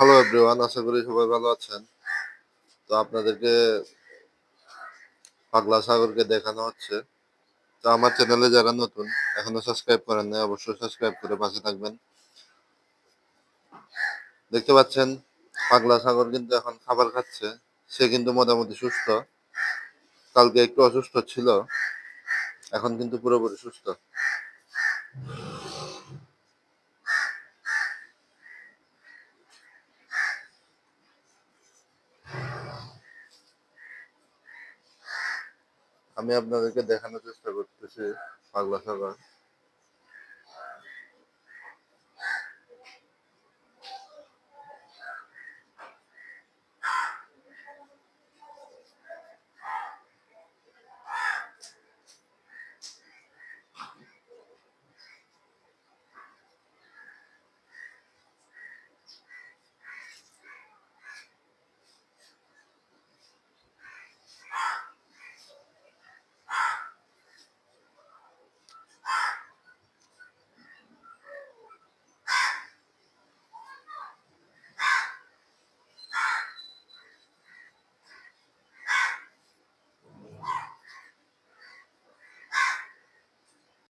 Hello everyone আশা করি সবাই ভালো আছেন। তো আপনাদেরকে পাগলা সাগরকে দেখানো হচ্ছে। তো আমার চ্যানেলে যারা নতুন, এখনও সাবস্ক্রাইব করেন নাই, অবশ্যই সাবস্ক্রাইব করে পাশে থাকবেন। দেখতে পাচ্ছেন, পাগলা সাগর কিন্তু এখন খাবার খাচ্ছে। সে কিন্তু মোটামুটি সুস্থ। কালকে একটু অসুস্থ ছিল। এখন কিন্তু পুরোপুরি সুস্থ। আমি আপনাদেরকে দেখানোর চেষ্টা করতেছি পাগলা সাগর।